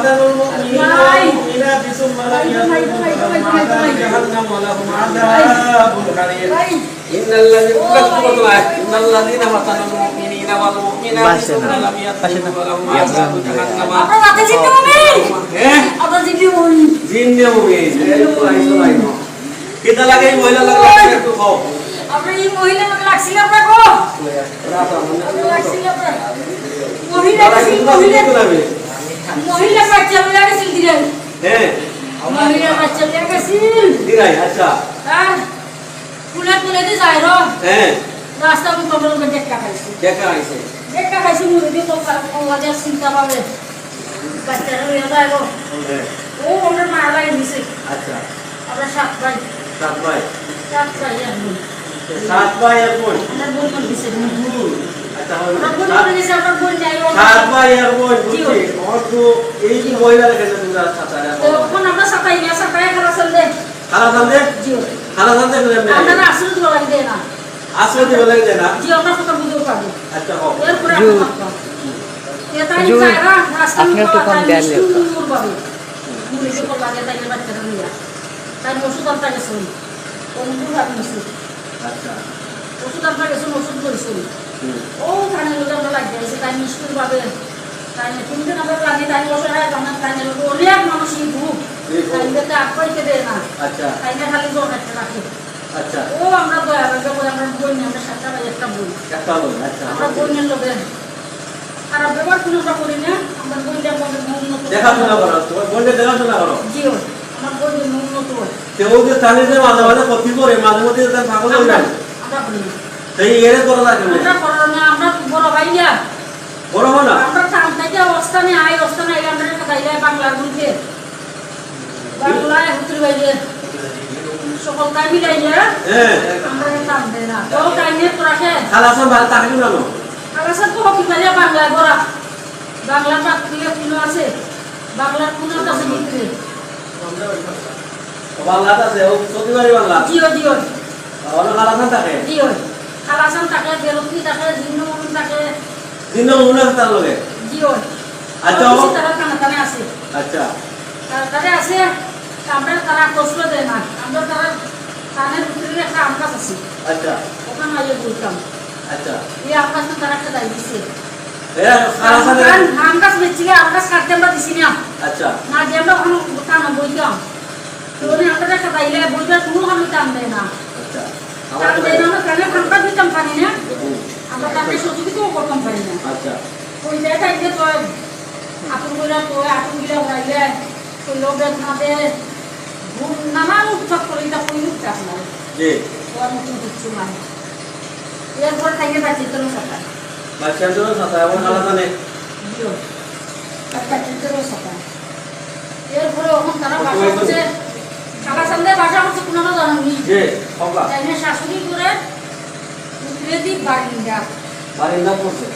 mu'minina wal mu'minati thumma lam yatubu falahum 'adzabu jahannam wa lahum 'adzabun harim innal ladzina innal ladzina fatanul mu'minina wal mu'minati thumma lam yatubu falahum 'adzabu jahannam আপনার রাতে জিন্দে মুমিন eh আপনার জিন্দে মুমিন জিন্দে মুমিন কিতা লাগে এই মহিলা লাগলা একটু খাও আপনার এই মহিলা আমাকে লাগছিল আপনার আপনার লাগছিল আপনার মহিলা মহিলা মহিলা দিলেন? হ্যাঁ। আচ্ছা। কুলে কুলে র। হ্যাঁ। রাস্তা আমি দেখা দেখা দেখা তো আমাদের চিন্তা পাবে বাচ্চারা হ্যাঁ। ও আমরা মারা লাগে দিছে। আচ্ছা। আমরা সাত ভাই। সাত ভাই। সাত ভাই আর সাত ভাই দিছে। আমার বোন সাত- কোন দিছে আমার বোন যাই ও সাত ভাই আর বোন বুঝছি জি। ওর তো এই যে মহিলা রেখে তোমরা সাঁতারে তখন আমরা সাতাই না সাতাই খেলা চলবে খালা জানতে জিও খালা জানতে আমরা আসলে তো লাগে না আসলে দিবে লাগে না আচ্ছা ওষুধ অন্য আচ্ছা ওষুধ ওষুধ করেছিল হুম। ও খানে লোক আমরা লাগিয়ে আছে তাই মিষ্টির পাবে তাই তিন দিন আমরা লাগে তাই অসহায় আমার তাই লোক অনেক মানুষই ভুক এই ভুক। তাই দেয় না। আচ্ছা। তাই না খালি জোর একটা রাখে। আচ্ছা। ও আমরা দয়া করে আমরা বই নিয়ে আমরা সাতটা বাজে একটা বই। একটা লোক আচ্ছা। আমরা বই নিয়ে লোকে খারাপ ব্যবহার কোনো আমরা করি না আমরা বই নিয়ে উন্নত দেখাশোনা করো তোমার বোনকে দেখাশোনা করো। জিও আমার বই উন্নত হয় যে জানে মাঝে মাঝে ক্ষতি করে মাঝে মধ্যে তার হয়ে যায় আমরা করি না। সেই এর করা না আমরা করো না আমরা বড় ভাই না বড় না? আমরা কাম থেকে অবস্থানে আই আই আমরা খাইলে বাংলার গুলকে বাংলায় হুতুর বাইরে। সকল তাই হ্যাঁ। আমরা কাম না। তো তাই খালা সব না তো বাংলায় গড়া বাংলা কোনো আছে। বাংলার কোনো আছে ভিতরে। বাংলা আছে ও প্রতিবারই বাংলা। জিও জিও থাকে? জিও খালাসান থাকে বেরতি থাকে জিন্নমন থাকে। দিন আছে তার লগে? জিও আচ্ছা, সব কিছু ও- তারা কানা কানে আছে। আচ্ছা। তারা আছে আমরা তারা কষ্ট দেয় না। আমরা তারা কানের ভিতরে একটা আম আছে। আচ্ছা। ওখানে আইয়ে বলতাম। আচ্ছা। এই আম তারা একটা দায় দিছে। এ খালা সাথে আম গাছ বেচিলে আম গাছ কাটতে আমরা দিছি না। আচ্ছা। না যে আমরা ওখানে কানা বইতাম তো আমরা একটা দাইলে বইটা কোনো আমি কাম দেয় না। আচ্ছা। কাম দেয় না আমরা কানে ফাঁকা দিতাম পানি না? আমরা সহযোগিতাও করতাম পারি না আচ্ছা। ওই জায়গায় যে তো তো উড়াইলে ওই লোকের খাতে ঘুম নানান উৎসব করে এটা কই উঠতে আপনার? জি। ওর মতন কিচ্ছু নাই এরপর খাইয়ে বাচ্চা তোর বাচ্চা সাথে এরপরে ওখান তারা বাসা করছে সারা সন্ধ্যে বাসা করছে কোনো জানি জি কমলা। তাই না শাশুড়ি করে পড়ছে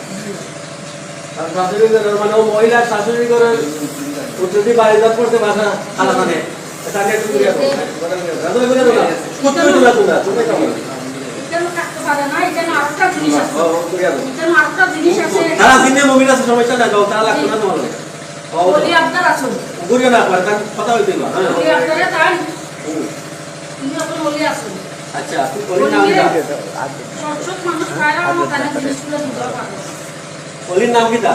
আর শাশুড়ি ঘরের মানে ও মহিলা শাশুড়ি যদি পড়ছে তাকে একটু না না তারা দিনে সমস্যা না তারা লাগবে না তোমার। ঘুরিয়ে না পারে কথা হইতে না হ্যাঁ আচ্ছা বলি নাম কি সচ্ছক